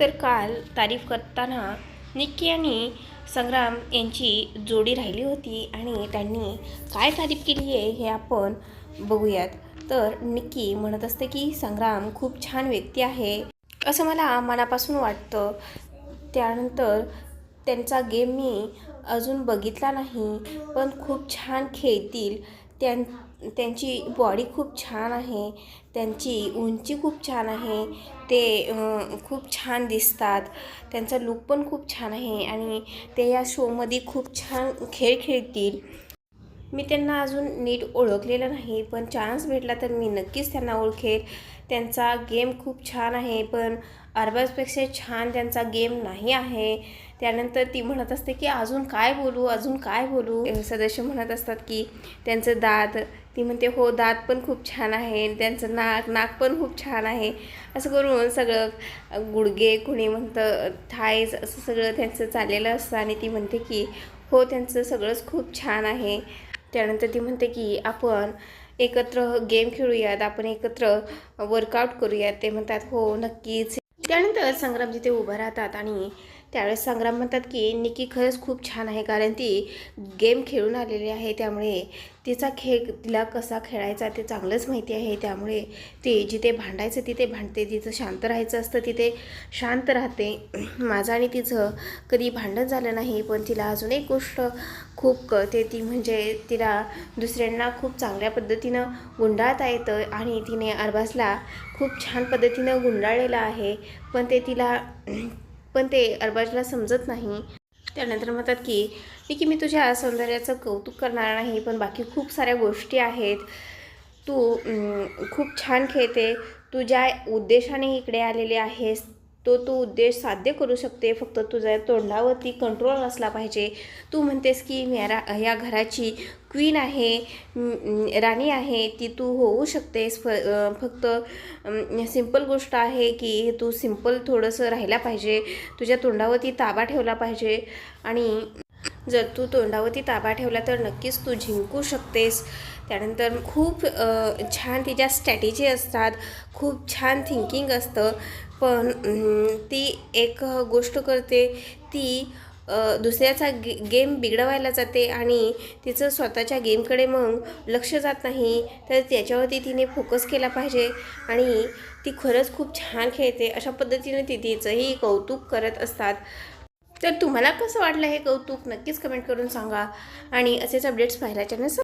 तर काल तारीफ करताना निक्की आणि संग्राम यांची जोडी राहिली होती आणि त्यांनी काय तारीफ केली आहे हे आपण बघूयात. तर निक्की म्हणत असते की संग्राम खूप छान व्यक्ती आहे. असं मला मनापासून वाटतं. त्यानंतर त्यांचा गेम मी अजून बघितला नाही पण खूप छान खेळतील त्यां त्यांची बॉडी खूप छान आहे. त्यांची उंची खूप छान आहे. ते खूप छान दिसतात. त्यांचा लुक पण खूप छान आहे आणि ते या शोमध्ये खूप छान खेळ खेळतील. मी त्यांना अजून नीट ओळखलेलं नाही पण चान्स भेटला तर मी नक्कीच त्यांना ओळखेल. त्यांचा गेम खूप छान आहे पण अरबाजपेक्षा छान त्यांचा गेम नाही आहे. त्यानंतर ती म्हणत असते की अजून काय बोलू अजून काय बोलू? सदस्य म्हणत असतात की त्यांचं दात. ती म्हणते हो दात पण खूप छान आहे त्यांचं नाक नाक पण खूप छान आहे. असं करून सगळं गुडघे कुणी म्हणतं थायज असं सगळं त्यांचं चाललेलं असतं आणि ती म्हणते की हो त्यांचं सगळंच खूप छान आहे. त्यानंतर ती म्हणते की आपण एकत्र गेम खेळूयात आपण एकत्र वर्कआउट करूयात. ते म्हणतात हो नक्कीच. त्यानंतर संग्राम तिथे उभं राहतात आणि त्यावेळेस संग्राम म्हणतात की निकी खरंच खूप छान आहे कारण ती गेम खेळून आलेली आहे. त्यामुळे तिचा खेळ तिला कसा खेळायचा ते चांगलंच माहिती आहे. त्यामुळे ती जिथे भांडायचं तिथे भांडते. तिचं शांत राहायचं असतं तिथे शांत राहते. माझं आणि तिचं कधी भांडण झालं नाही पण तिला अजून एक गोष्ट खूप कळते ती म्हणजे तिला दुसऱ्यांना खूप चांगल्या पद्धतीनं गुंडाळता येतं आणि तिने अरबाजला खूप छान पद्धतीनं गुंडाळलेलं आहे. पण ते तिला पण ते अरबाजला समजत नाही. त्यानंतर म्हणतात की निकी की मी तुझ्या सौंदर्याचं कौतुक करणार नाही पण बाकी खूप साऱ्या गोष्टी आहेत. तू खूप छान खेळते. तू ज्या उद्देशाने इकडे आलेले आहेस तो तू उद्देश साध्य करू शकते. फक्त तुझ्या तोंडावरती कंट्रोल असला पाहिजे. तू म्हणतेस की मी रा या घराची क्वीन आहे राणी आहे ती तू होऊ शकतेस. फ फक्त सिंपल गोष्ट आहे की तू सिंपल थोडंसं राहिला पाहिजे. तुझ्या तोंडावरती ताबा ठेवला पाहिजे. आणि जर तू तोंडावरती ताबा ठेवला तर नक्कीच तू जिंकू शकतेस. त्यानंतर खूप छान तिच्या स्ट्रॅटेजी असतात. खूप छान थिंकिंग असतं. पण ती एक गोष्ट करते. ती दुसऱ्याचा गे गेम बिघडवायला जाते आणि तिचं स्वतःच्या गेमकडे मग लक्ष जात नाही. तर त्याच्यावरती तिने फोकस केला पाहिजे आणि ती खरंच खूप छान खेळते. अशा पद्धतीने ती तिचंही कौतुक करत असतात. तर तुम्हाला कसं वाटलं हे कौतुक? नक्कीच कमेंट करून सांगा. आणि असेच अपडेट्स पाहायला चॅनल